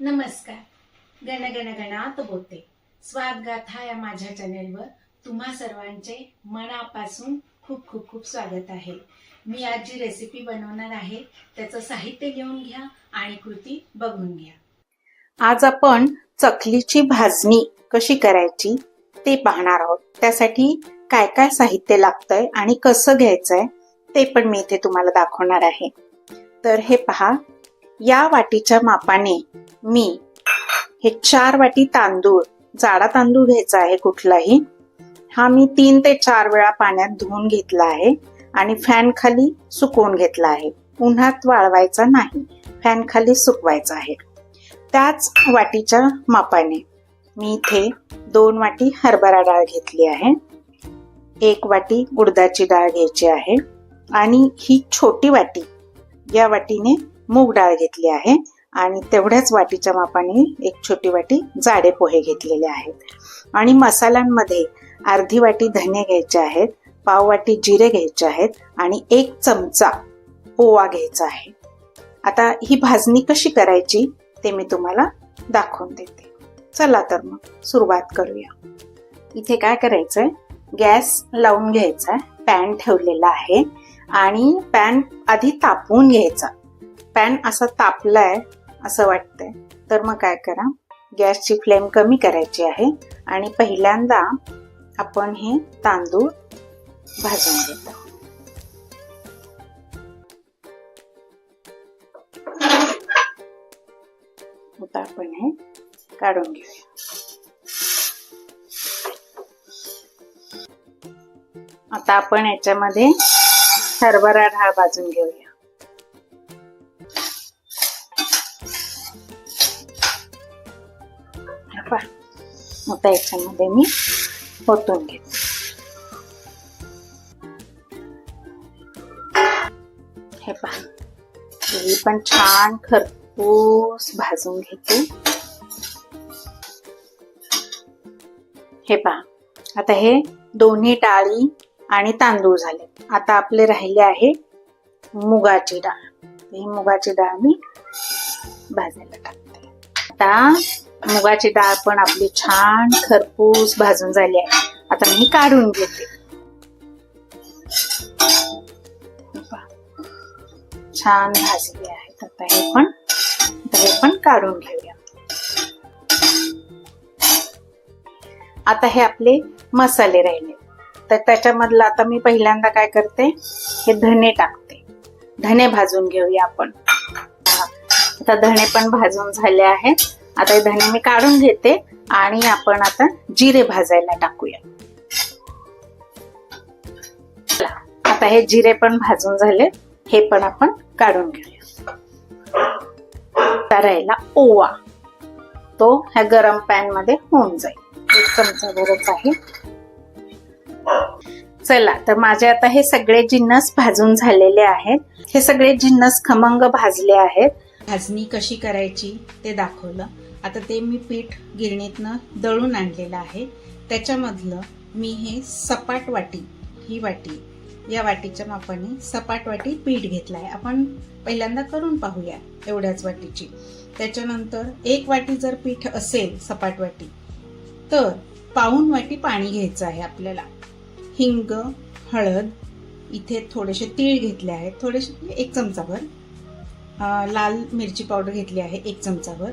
नमस्कार. गण गण गणात बोलते स्वादगाथा या माझ्या चॅनेलवर तुम्हा सर्वांचे मनापासून खूप खूप खूप स्वागत आहे. मी आज जी रेसिपी बनवणार आहे त्याचं साहित्य घेऊन घ्या आणि कृती बघून घ्या. आज आपण चकलीची भाजणी कशी करायची ते पाहणार आहोत. त्यासाठी काय काय साहित्य लागतंय आणि कसं घ्यायचंय ते पण मी इथे तुम्हाला दाखवणार आहे. तर हे पहा या वाटीच्या मापाने मी हे चार वाटी तांदूळ जाडा तांदूळ घ्यायचा आहे कुठलाही हा मी तीन ते चार वेळा पाण्यात धुवून घेतला आहे आणि फॅन खाली सुकवून घेतला आहे. उन्हात वाळवायचा नाही फॅन खाली सुकवायचा आहे. त्याच वाटीच्या मापाने मी इथे दोन वाटी हरभरा डाळ घेतली आहे एक वाटी उडदाची डाळ घ्यायची आहे आणि ही छोटी वाटी या वाटीने मूग डाळ घेतली आहे आणि तेवढ्याच वाटीच्या मापाने एक छोटी वाटी जाडे पोहे घेतलेले आहेत. आणि मसाल्यांमध्ये अर्धी वाटी धने घ्यायचे आहेत पाव वाटी जिरे घ्यायचे आहेत आणि एक चमचा ओवा घ्यायचा आहे. आता ही भाजणी कशी करायची ते मी तुम्हाला दाखवून देते. चला तर मग सुरुवात करूया. इथे काय करायचंय? गॅस लावून घ्यायचा पॅन ठेवलेला आहे आणि पॅन आधी तापवून घ्यायचा. पॅन असा तापलाय असं वाटतंय. तर मग काय करा गॅसची फ्लेम कमी करायची आहे आणि पहिल्यांदा आपण हे तांदूळ भाजून घेतो. आता आपण हे काढून घेऊया. आता आपण याच्यामध्ये हरभरा डाळ भाजून घेऊया. आता याच्यामध्ये मी ओतून घेते. हे पहा. ही पण छान खरपूस भाजून घेते. हे पहा. आता हे दोन्ही डाळी आणि तांदूळ झाले. आता आपले राहिले आहे मुगाची डाळ. ही मुगाची डाळ मी भाजायला टाकते. आता मुगाची डाळ पण आपली छान खरपूस भाजून झाली आहे. आता मी काढून घेते. छान भाजली आहेत आता हे पण हे पण काढून घेऊया. आता हे आपले मसाले राहिले. तर त्याच्यामधलं आता मी पहिल्यांदा काय करते हे धने टाकते. धने भाजून घेऊया आपण. आता धने पण भाजून झाले आहेत. आता हे धने मी काढून घेते आणि आपण आता जिरे भाजायला टाकूया. चला, आता हे जिरे पण भाजून झाले हे पण आपण काढून घेऊया. करायला ओवा. तो ह्या गरम पॅनमध्ये होऊन जाईल. एक चमचा गरज आहे. चला तर माझे आता हे सगळे जिन्नस भाजून झालेले आहेत. हे सगळे जिन्नस खमंग भाजले आहेत. भाजणी कशी करायची ते दाखवलं. आता ते मी पीठ गिरणीतनं दळून आणलेलं आहे. त्याच्यामधलं मी हे सपाट वाटी ही वाटी या वाटीच्या मापाने सपाट वाटी पीठ घेतलं आहे. आपण पहिल्यांदा करून पाहूया एवढ्याच वाटीची. त्याच्यानंतर एक वाटी जर पीठ असेल सपाट वाटी तर पाऊन वाटी पाणी घ्यायचं आहे आपल्याला. हिंग हळद इथे थोडेसे तीळ घेतले आहेत. थोडेसे एक चमचाभर लाल मिरची पावडर घेतली आहे एक चमचाभर.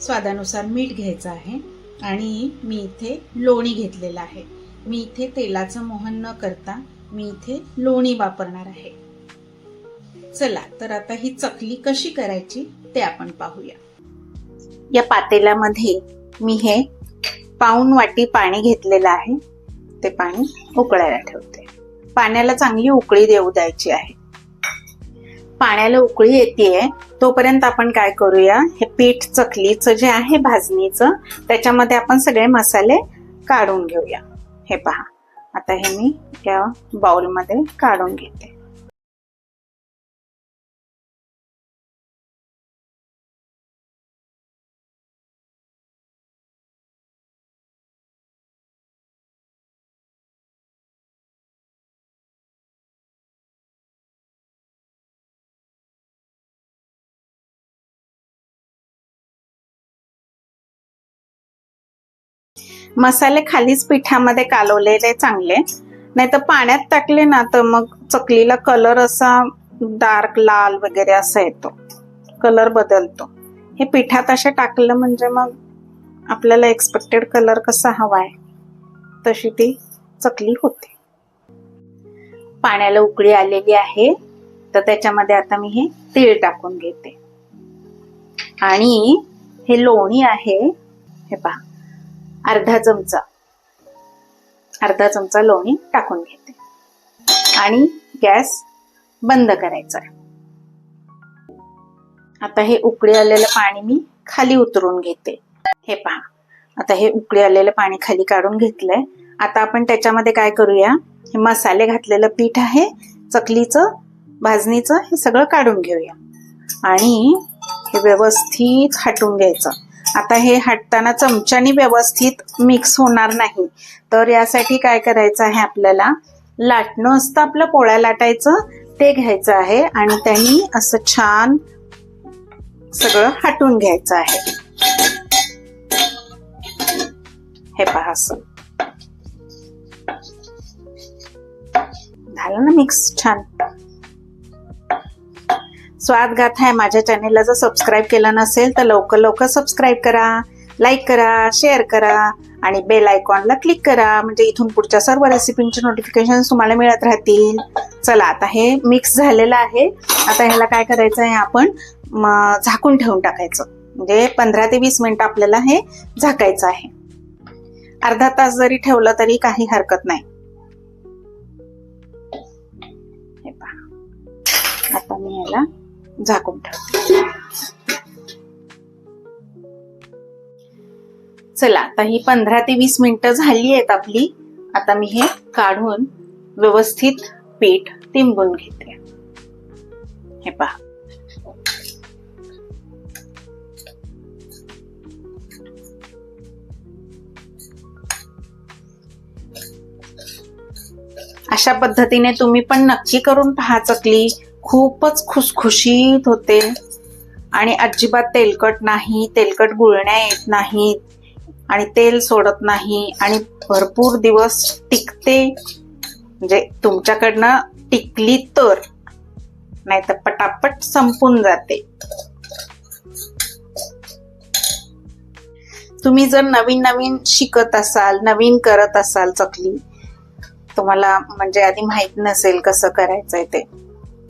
स्वादानुसार मीठ घ्यायचं आहे आणि मी इथे लोणी घेतलेलं आहे. मी इथे तेलाचं मोहन न करता मी इथे लोणी वापरणार आहे. चला तर आता ही चकली कशी करायची ते आपण पाहूया. या पातेल्यामध्ये मी हे पाऊन वाटी पाणी घेतलेलं आहे. ते पाणी उकळायला ठेवते. पाण्याला चांगली उकळी देऊ द्यायची आहे. पाण्याला उकळी येते तोपर्यंत आपण काय करूया? हे पीठ चकलीचं जे आहे भाजणीचं त्याच्यामध्ये आपण सगळे मसाले काढून घेऊया. हे पहा. आता हे मी या बाउलमध्ये काढून घेते. मसाले खालीच पिठामध्ये कालवलेले चांगले. नाही तर पाण्यात टाकले ना तर मग चकलीला कलर असा डार्क लाल वगैरे असा येतो. कलर बदलतो. हे पिठात असे टाकलं म्हणजे मग आपल्याला एक्सपेक्टेड कलर कसा हवाय तशी ती चकली होते. पाण्याला उकळी आलेली आहे. तर त्याच्यामध्ये आता मी हे तीळ टाकून घेते. आणि हे लोणी आहे. हे पहा. अर्धा चमचा. अर्धा चमचा लोणी टाकून घेते. आणि गॅस बंद करायचा. आता हे उकळी आलेलं पाणी मी खाली उतरून घेते. हे पहा. आता हे उकळी आलेलं पाणी खाली काढून घेतलंय. आता आपण त्याच्यामध्ये काय करूया? हे मसाले घातलेलं पीठ आहे. चकलीचं भाजणीचं हे सगळं काढून घेऊया. आणि हे व्यवस्थित हटून घ्यायचं. आता हे हटताना चमच्यानी व्यवस्थित मिक्स होणार नाही. तर यासाठी काय करायचं आहे आपल्याला? लाटणं असतं आपलं पोळ्या लाटायचं ते घ्यायचं आहे आणि त्यांनी असं छान सगळं हटून घ्यायचं आहे. हे पहा झालं ना मिक्स छान. स्वाद गाथा आहे माझ्या चॅनेलला जर सबस्क्राईब केलं नसेल तर लवकर लवकर सबस्क्राईब करा लाईक करा शेअर करा आणि बेल आयकॉनला क्लिक करा. म्हणजे इथून पुढच्या सर्व रेसिपींचे नोटिफिकेशन तुम्हाला मिळत राहतील. चला आता हे मिक्स झालेलं आहे. आता ह्याला काय करायचं आहे आपण? झाकून ठेवून टाकायचं. म्हणजे पंधरा ते वीस मिनिटं आपल्याला हे झाकायचं आहे. अर्धा तास जरी ठेवलं तरी काही हरकत नाही. आता मी याला झाकून ठेवते चला आता ही पंधरा ते वीस मिनिटं झाली आहेत आपली. आता मी हे काढून व्यवस्थित पीठ तिंबून घेते. हे पहा. अशा पद्धतीने तुम्ही पण नक्की करून पहा चकली. खूपच खुसखुशीत होते. आणि अजिबात तेलकट नाही तेलकट गुळण्या येत नाहीत आणि तेल सोडत नाही आणि भरपूर दिवस टिकते. म्हणजे तुमच्याकडनं टिकली तर नाही तर पटापट संपून जाते. तुम्ही जर नवीन नवीन शिकत असाल नवीन करत असाल चकली तुम्हाला म्हणजे आधी माहीत नसेल कसं करायचंय ते.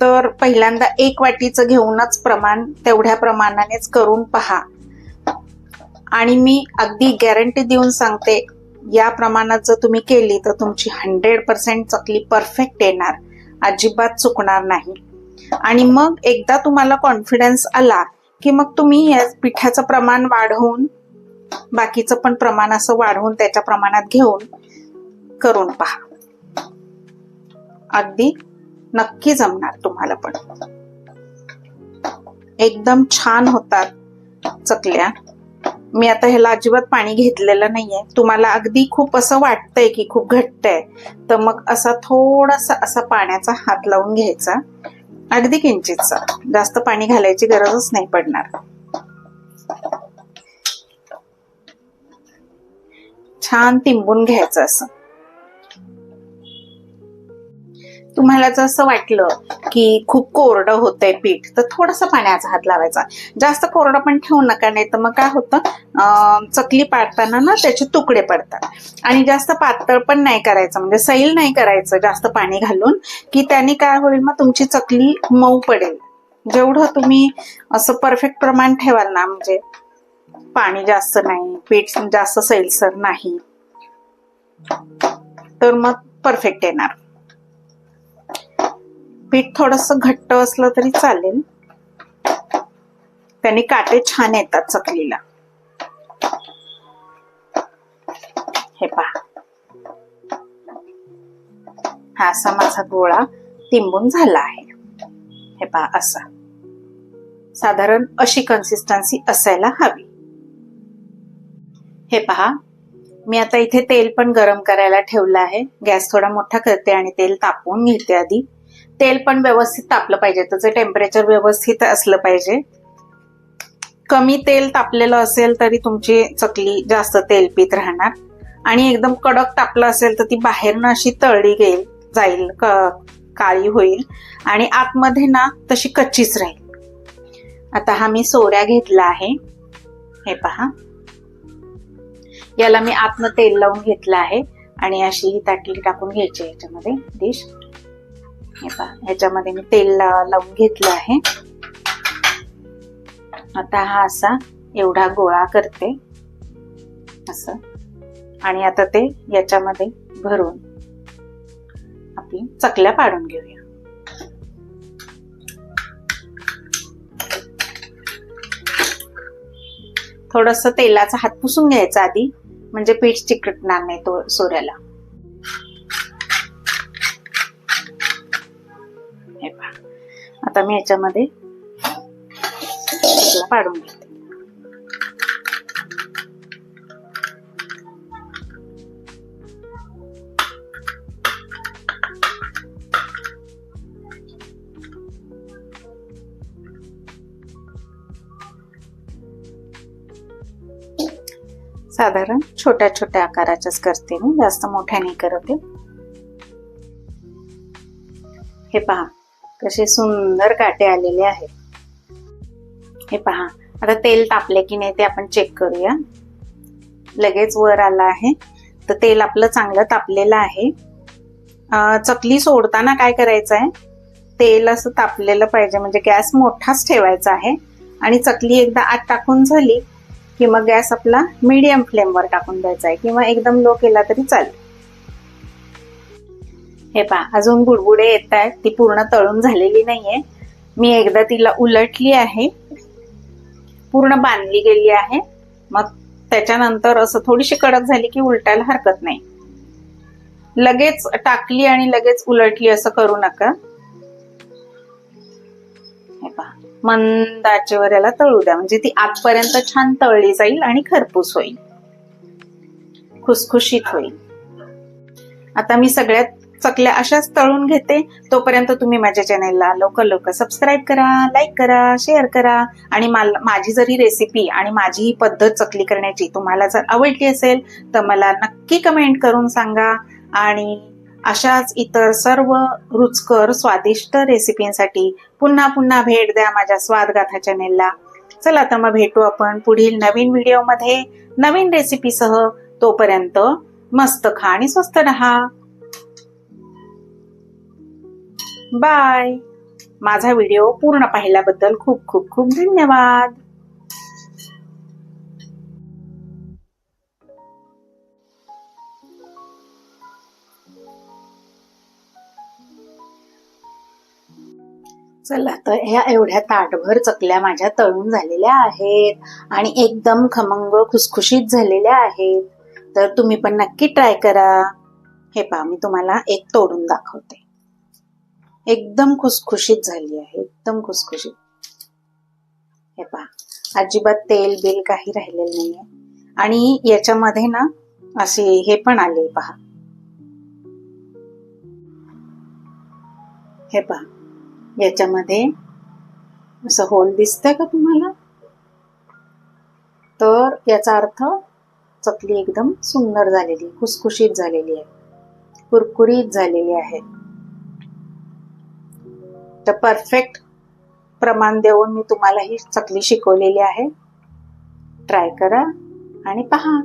तर पहिल्यांदा एक वाटीचं घेऊनच प्रमाण तेवढ्या प्रमाणानेच करून पहा. आणि मी अगदी गॅरंटी देऊन सांगते या प्रमाणात जर तुम्ही केली तर तुमची हंड्रेड पर्सेंट चकली परफेक्ट येणार. अजिबात चुकणार नाही. आणि मग एकदा तुम्हाला कॉन्फिडन्स आला की मग तुम्ही या पिठाचं प्रमाण वाढवून बाकीचं पण प्रमाण असं वाढवून त्याच्या प्रमाणात घेऊन करून पहा. अगदी नक्की जमणार तुम्हाला पण. एकदम छान होतात चकल्या. मी आता ह्याला अजिबात पाणी घेतलेलं नाहीये. तुम्हाला अगदी खूप असं वाटतंय की खूप घट्ट आहे तर मग असा थोडासा असा पाण्याचा हात लावून घ्यायचा. अगदी किंचितचा जास्त पाणी घालायची गरजच नाही पडणार. छान तिंबून घ्यायचं असं. तुम्हाला जर असं वाटलं की खूप कोरडं होतंय पीठ तर थोडंसं पाण्याचा हात लावायचा. जास्त कोरडं पण ठेवू नका नाही तर मग काय होतं चकली पाडताना ना त्याचे तुकडे पडतात. आणि जास्त पातळ पण नाही करायचं म्हणजे सैल नाही करायचं जास्त पाणी घालून की त्याने काय होईल मग तुमची चकली मऊ पडेल. जेवढं तुम्ही असं परफेक्ट प्रमाण ठेवाल ना म्हणजे पाणी जास्त नाही पीठ जास्त सैलसर नाही तर मग परफेक्ट येणार. पीठ थोडस घट्ट असलं तरी चालेल. त्याने काटे छान येतात चकलीला. हे पहा. हा असा माझा गोळा तिंबून झाला आहे. हे पहा असा. साधारण अशी कन्सिस्टन्सी असायला हवी. हे पहा. मी आता इथे तेल पण गरम करायला ठेवलं आहे. गॅस थोडा मोठा करते आणि तेल तापवून घेते आधी. तेल पण व्यवस्थित तापलं पाहिजे. त्याचं टेम्परेचर व्यवस्थित असलं पाहिजे. कमी तेल तापलेलं असेल तरी तुमची चकली जास्त तेल पीत राहणार. आणि एकदम कडक तापलं असेल तर ती बाहेरनं अशी तळली गेल जाईल काळी होईल. आणि आतमध्ये ना तशी कच्चीच राहील. आता हा मी सोऱ्या घेतला आहे. हे पहा. याला मी आतनं तेल लावून घेतलं आहे. आणि अशी ही ताटली टाकून घ्यायची याच्यामध्ये डिश हे पहा ह्याच्यामध्ये मी तेल लावून घेतलं आहे. आता हा असा एवढा गोळा करते. असं. आणि आता ते याच्यामध्ये भरून आपली चकल्या पाडून घेऊया. थोडस तेलाचा हात पुसून घ्यायचा आधी म्हणजे पीठ चिकटणार नाही तो सोऱ्याला. आता मी याच्यामध्ये पाडून घेते. साधारण छोट्या छोट्या आकाराच्याच करते मी. जास्त मोठ्या नाही करते हे पहा. कसे सुंदर काटे आलेले आहेत. हे पहा आता तेल तापले की नाही ते आपण चेक करूया. लगेच वर आलं आहे. तर तेल आपलं चांगलं तापलेलं आहे. चकली सोडताना काय करायचं आहे तेल असं तापलेलं पाहिजे म्हणजे गॅस मोठाच ठेवायचा आहे. आणि चकली एकदा आत टाकून झाली की मग गॅस आपला मीडियम फ्लेमवर टाकून द्यायचा आहे. किंवा एकदम लो केला तरी चालेल. हे पहा अजून बुडबुडे येत आहेत. ती पूर्ण तळून झालेली नाहीये. मी एकदा तिला उलटली आहे. पूर्ण बांधली गेली आहे. मग त्याच्यानंतर असं थोडीशी कडक झाली की उलटायला हरकत नाही. लगेच टाकली आणि लगेच उलटली असं करू नका. हे पहा मंद आचेवर याला तळू द्या. म्हणजे ती आजपर्यंत छान तळली जाईल आणि खरपूस होईल. खुसखुशीत होईल. आता मी सगळ्यात चकल्या अशाच तळून घेते. तोपर्यंत तुम्ही माझ्या चॅनेलला लवकर लवकर सबस्क्राईब करा लाईक करा शेअर करा. आणि माझी जरी रेसिपी आणि माझी ही पद्धत चकली करण्याची तुम्हाला जर आवडली असेल तर मला नक्की कमेंट करून सांगा. आणि अशाच इतर सर्व रुचकर स्वादिष्ट रेसिपींसाठी पुन्हा पुन्हा भेट द्या माझ्या स्वादगाथा चॅनेलला चला तर मग भेटू आपण पुढील नवीन व्हिडिओमध्ये नवीन रेसिपीसह तोपर्यंत मस्त खा आणि स्वस्त रहा. बाय. माझा व्हिडिओ पूर्ण पाहिल्याबद्दल खूप खूप खूप धन्यवाद. चला तर ह्या एवढ्या ताटभर चकल्या माझ्या तळून झालेल्या आहेत आणि एकदम खमंग खुसखुशीत झालेल्या आहेत. तर तुम्ही पण नक्की ट्राय करा. हे पहा मी तुम्हाला एक तोडून दाखवते. एकदम खुसखुशीत झाली आहे. एकदम खुसखुशीत. हे पहा. अजिबात तेल बिल काही राहिलेलं नाहीये. आणि याच्यामध्ये ना असे हे पण आले पहा. हे पहा. याच्यामध्ये असं होल दिसतंय का तुम्हाला? तर याचा अर्थ चकली एकदम सुंदर झालेली खुसखुशीत झालेली आहे. कुरकुरीत झालेली आहे. तर परफेक्ट प्रमाण देऊन मी तुम्हाला ही चकली शिकवलेली आहे. ट्राय करा आणि पहा.